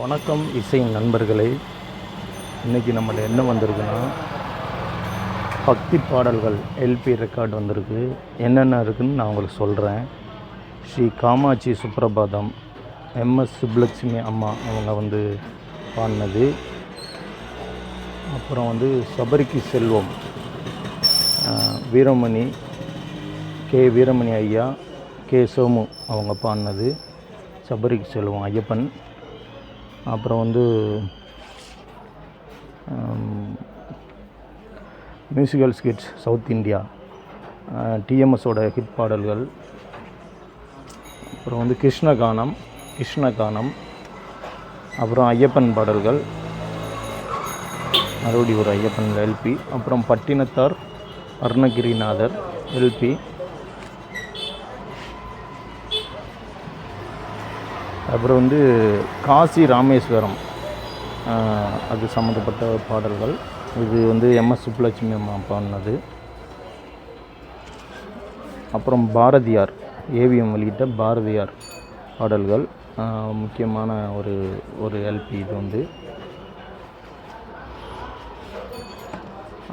வணக்கம் இசை நண்பர்களே. இன்றைக்கி நம்மள்ட்ட என்ன வந்திருக்குன்னா பக்தி பாடல்கள் எல்பி ரெக்கார்ட் வந்திருக்கு. என்னென்ன இருக்குதுன்னு நான் உங்களுக்கு சொல்கிறேன் ஸ்ரீ காமாட்சி சுப்ரபாதம் எம்எஸ் சுப்லட்சுமி அம்மா அவங்க வந்து பாடினது. அப்புறம் வந்து சபரிக்கு செல்வம் வீரமணி கே வீரமணி ஐயா கே சோமு அவங்க பாடினது. சபரிக்கு செல்வம் ஐயப்பன். அப்புறம் வந்து மியூசிக்கல் ஸ்கிட்ஸ் சவுத் இந்தியா டிஎம்எஸோட ஹிட் பாடல்கள். அப்புறம் வந்து கிருஷ்ணகானம் கிருஷ்ணகானம் அப்புறம் ஐயப்பன் பாடல்கள். மறுபடி ஒரு ஐயப்பன் எல்பி. அப்புறம் பட்டினத்தார் அருணகிரிநாதர் எல்பி. அப்புறம் வந்து காசி ராமேஸ்வரம் அது சம்மந்தப்பட்ட பாடல்கள். இது வந்து எம்எஸ் சுப்புலட்சுமி அம்மா பாடினது அப்புறம் பாரதியார் ஏவிஎம் வெளியிட்ட பாரதியார் பாடல்கள் முக்கியமான ஒரு ஒரு எல்பி இது வந்து.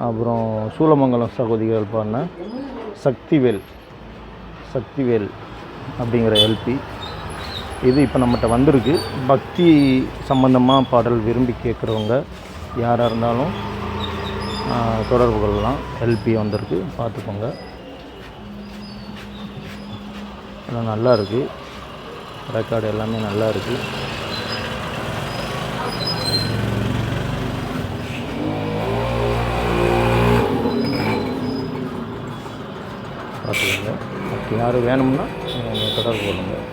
அப்புறம் சூலமங்கலம் சகோதரிகள் பாடின சக்திவேல் சக்திவேல் அப்படிங்கிற எல்பி இது இப்போ நம்மகிட்ட வந்திருக்கு. பக்தி சம்பந்தமாக பாடல் விரும்பி கேட்குறவங்க யாராக இருந்தாலும் தொடர்பு கொள்ளலாம். எல்பி வந்திருக்கு. பார்த்துக்கோங்க எல்லாம் நல்லா இருக்குது ரெக்கார்டு எல்லாமே நல்லா இருக்குது பார்த்துக்கோங்க யார் வேணும்னா நீங்கள் தொடர்பு கொள்ளுங்கள்